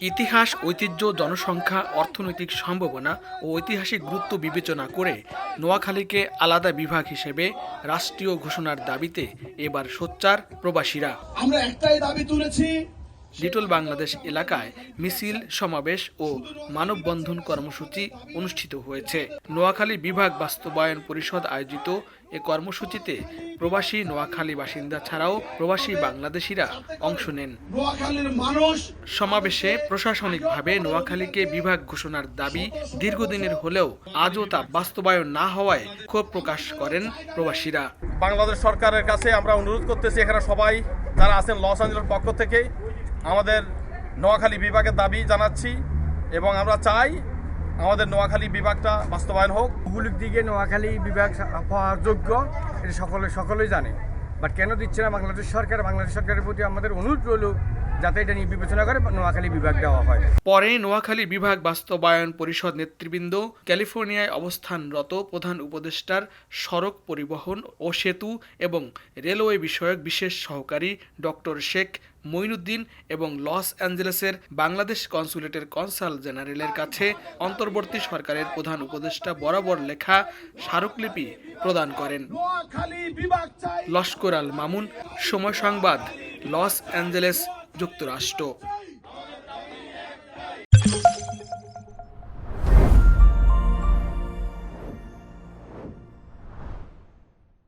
ইতিহাস ঐতিহ্য জনসংখ্যা অর্থনৈতিক সম্ভাবনা ও ঐতিহাসিক গুরুত্ব বিবেচনা করে নোয়াখালীকে আলাদা বিভাগ হিসেবে রাষ্ট্রীয় ঘোষণার দাবিতে এবার সোচ্চার প্রবাসীরা। আমরা একটাই দাবি তুলেছি লিটল বাংলাদেশ এলাকায় মিছিল সমাবেশ ও মানববন্ধন কর্মসূচি অনুষ্ঠিত হয়েছে। নোয়াখালী বিভাগ বাস্তবায়ন পরিষদ আয়োজিত এ কর্মসূচিতে প্রবাসী নোয়াখালী বাসিন্দা ছাড়াও প্রবাসী বাংলাদেশিরা অংশ নেন। মানুষ সমাবেশে প্রশাসনিকভাবে নোয়াখালীকে বিভাগ ঘোষণার দাবি দীর্ঘদিনের হলেও আজও তা বাস্তবায়ন না হওয়ায় ক্ষোভ প্রকাশ করেন প্রবাসীরা। বাংলাদেশ সরকারের কাছে আমরা অনুরোধ করতেছি এখানে সবাই যারা আছেন লস অ্যাঞ্জেলের পক্ষ থেকে আমাদের নোয়াখালী বিভাগের দাবি জানাচ্ছি এবং আমরা চাই আমাদের নোয়াখালী বিভাগটা বাস্তবায়ন হোক। ভৌগোলিক দিকে নোয়াখালী বিভাগ হওয়ার যোগ্য, এটা সকলে সকলেই জানে। বাট কেন দিচ্ছে না বাংলাদেশ সরকার? বাংলাদেশ সরকারের প্রতি আমাদের অনুরোধ রইল যাতে এটা নিয়ে বিবেচনা করে নোয়াখালী বিভাগ দেওয়া হয়। পরে নোয়াখালী বিভাগ বাস্তবায়ন পরিষদ নেতৃবৃন্দ ক্যালিফোর্নিয়ায় অবস্থানরত প্রধান উপদেষ্টার সড়ক পরিবহন ও সেতু এবং রেলওয়ে বিষয়ক বিশেষ সহকারী ডক্টর শেখ মঈনুদ্দিন এবং লস অ্যাঞ্জেলেসের বাংলাদেশ কনসুলেটের কনসাল জেনারেলের কাছে অন্তর্বর্তী সরকারের প্রধান উপদেষ্টা বরাবর লেখা স্মারকলিপি প্রদান করেন। লস্কর আল মামুন সময় সংবাদ লস অ্যাঞ্জেলেস যুক্তরাষ্ট্র।